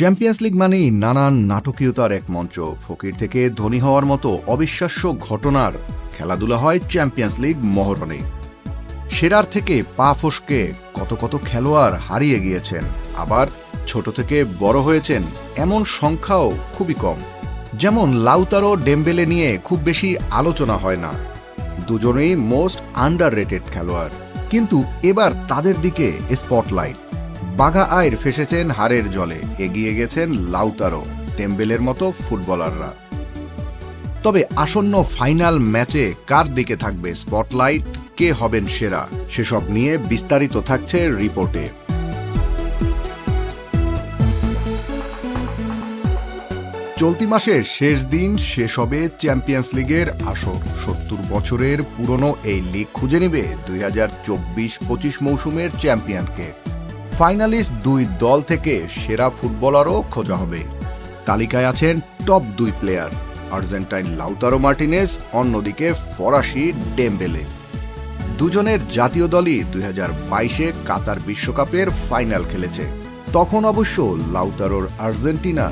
Champions league মানেই নানান নাটকীয়তার এক মঞ্চ। ফকির থেকে ধনী হওয়ার মতো অবিশ্বাস্য ঘটনার খেলাধুলা হয় চ্যাম্পিয়ন্স লিগ মহরণে। সেরার থেকে পা ফসকে কত কত খেলোয়াড় হারিয়ে গিয়েছেন। আবার ছোট থেকে বড় হয়েছেন এমন সংখ্যাও খুবই কম। যেমন লাউতারো ডেম্বেলে নিয়ে খুব বেশি আলোচনা হয় না। দুজনেই মোস্ট আন্ডার খেলোয়াড়। কিন্তু এবার তাদের দিকে স্পটলাইট বাঘা আয়ের ফেসেছেন হারের জলে। এগিয়ে গেছেন লাউতারো টেম্বেলের মতো ফুটবলাররা। তবে আসন্ন ফাইনাল ম্যাচে কার দিকে থাকবে স্পটলাইট? কে হবেন সেরা? সেসব নিয়ে বিস্তারিত থাকছে রিপোর্টে। চলতি মাসের শেষ দিন শেষ হবে চ্যাম্পিয়ন্স লিগের আসর। সত্তর বছরের পুরনো এই লিগ খুঁজে নেবে দুই হাজার চব্বিশ পঁচিশ মৌসুমের চ্যাম্পিয়নকে। ফাইনালিস্ট দুই দল থেকে সেরা ফুটবলারও খোঁজা হবে। তালিকায় আছেন টপ দুই প্লেয়ার, আর্জেন্টাইন লাউতারো মার্টিনেস, অন্যদিকে ফরাসি ডেম্বেলে। দুজনের জাতীয় দলই দুই বাইশে কাতার বিশ্বকাপের ফাইনাল খেলেছে। তখন অবশ্য লাউতারোর আর্জেন্টিনা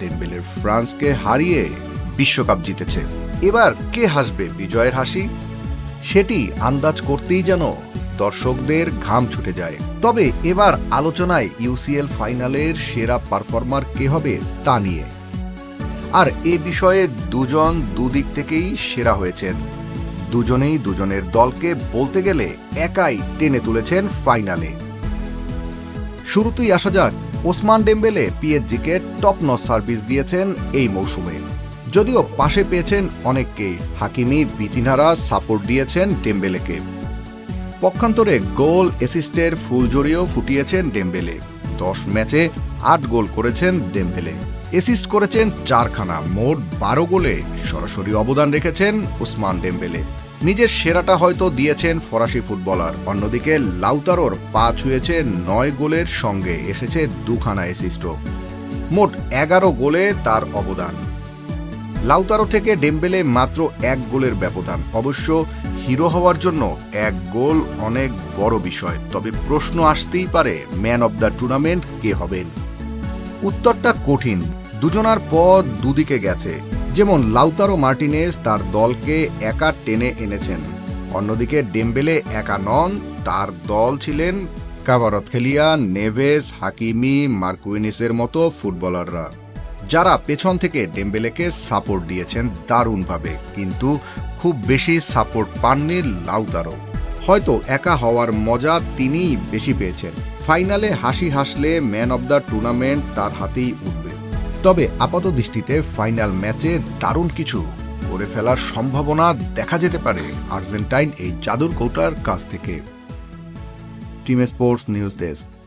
ডেম্বেলের ফ্রান্সকে হারিয়ে বিশ্বকাপ জিতেছে। এবার কে হাসবে বিজয়ের হাসি? সেটি আন্দাজ করতেই যেন দর্শকদের ঘাম ছুটে যায়। তবে এবার আলোচনায় ইউসিএল ফাইনালের সেরা পারফর্মার কে হবে তা নিয়ে। আর এ বিষয়ে দুজন দুদিক থেকেই সেরা হয়েছেন। দুজনেই দুজনের দলকে বলতে গেলে একাই টেনে তুলেছেন ফাইনালে। শুরুতেই আসা যাক, ওসমান ডেম্বেলে পিএসজিকে টপ নচ সার্ভিস দিয়েছেন এই মৌসুমে। যদিও পাশে পেয়েছেন অনেককেই হাকিমি বিতিনহারা সাপোর্ট দিয়েছেন ডেম্বেলেকে। পক্ষান্তরে গোল অ্যাসিস্টের ফুলজড়িও ফুটিয়েছেন ডেম্বেলে। দশ ম্যাচে আট গোল করেছেন ডেম্বেলে। অ্যাসিস্ট করেছেন চারখানা, মোট বারো গোলে সরাসরি অবদান রেখেছেন উসমান ডেম্বেলে। নিজের সেরাটা হয়তো দিয়েছেন ফরাসি ফুটবলার, অন্যদিকে লাউতারোর পা ছুঁয়েছে নয় গোলের সঙ্গে, এসেছে দুখানা অ্যাসিস্টও মোট এগারো গোলে তার অবদান। লাউতারো থেকে ডেম্বেলে মাত্র এক গোলের ব্যবধান, অবশ্য হিরো হওয়ার জন্য এক গোল অনেক বড় বিষয়। তবে প্রশ্ন আসতেই পারে, ম্যান অব দ্য টুর্নামেন্ট কে হবেন? উত্তরটা কঠিন। দুজনার পথ দুদিকে গেছে। যেমন লাউতারো মার্টিনেজ তার দলকে একা টেনে এনেছেন। অন্যদিকে ডেম্বেলে একা নন, তার দল ছিলেন কাভারতখেলিয়া নেভেস, হাকিমি, মার্কুইনিসের মতো ফুটবলাররা। যারা পেছন থেকে ডেম্বেলেকে সাপোর্ট দিয়েছেন দারুণভাবে। কিন্তু খুব বেশি সাপোর্ট পাননি লাউতারো হয়তো একা হওয়ার মজা তিনিই বেশি পেয়েছেন। ফাইনালে হাসি হাসলে ম্যান অব দ্য টুর্নামেন্ট তার হাতেই উঠবে। তবে আপাত দৃষ্টিতে ফাইনাল ম্যাচে দারুণ কিছু করে ফেলার সম্ভাবনা দেখা যেতে পারে আর্জেন্টাইন এই জাদুর কৌটার কাছ থেকে। Team sports news desk.